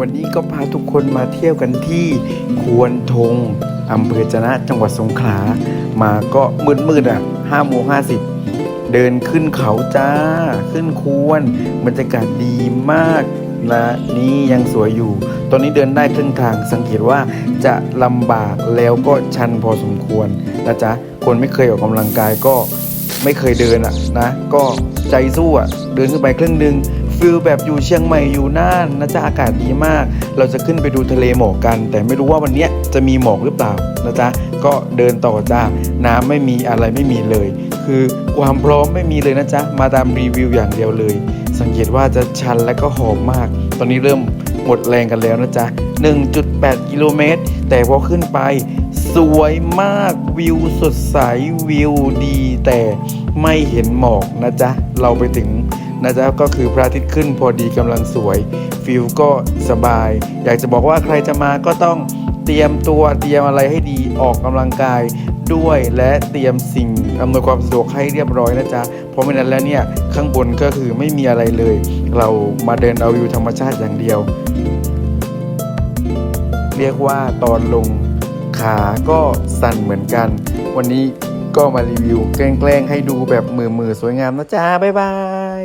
วันนี้ก็พาทุกคนมาเที่ยวกันที่ควรทงอำเภอจนะจังหวัดสงขลา มาก็มืดๆอะห้าโมงห้าสิบเดินขึ้นเขาจ้า ขึ้นควรบรรยากาศดีมากนะนี่ยังสวยอยู่ ตอนนี้เดินได้ครึ่งทางสังเกตว่าจะลำบากแล้วก็ชันพอสมควรนะจ๊ะ คนไม่เคยออกกำลังกายก็ไม่เคยเดินอะนะ ก็ใจสู้อะ เดินขึ้นไปครึ่งหนึ่ง ฟิลแบบอยู่เชียงใหม่อยู่น่านนะจ๊ะอากาศดีมาก เราจะขึ้นไปดูทะเลหมอกกัน แต่ไม่รู้ว่าวันนี้จะมีหมอกหรือเปล่านะจ๊ะก็เดินต่อจ้าน้ำไม่มีอะไรไม่มีเลย คือความพร้อมไม่มีเลยนะจ๊ะมาตามรีวิวอย่างเดียวเลย สังเกตว่าจะชันและก็หอมมาก ตอนนี้เริ่มหมดแรงกันแล้วนะจ๊ะ1.8 กิโลเมตร แต่พอขึ้นไปสวยมากวิวสดใสวิวดี แต่ไม่เห็นหมอกนะจ๊ะ เราไปถึง นะจ๊ะก็คือพระอาทิตย์ขึ้นพอดีกำลังสวยฟิลก็สบาย อยากจะบอกว่าใครจะมาก็ต้องเตรียมตัวเตรียมอะไรให้ดีออกกำลังกายด้วยและเตรียมสิ่งอำนวยความสะดวกให้เรียบร้อยนะจ๊ะ เพราะไม่นั้นแล้วเนี่ยข้างบนก็คือไม่มีอะไรเลย เรามาเดินเอาวิวธรรมชาติอย่างเดียว เรียกว่าตอนลงขาก็สั่นเหมือนกัน วันนี้ ก็มารีวิวแกล้งๆให้ดูแบบมือๆสวยงามนะจ๊ะบ๊ายบาย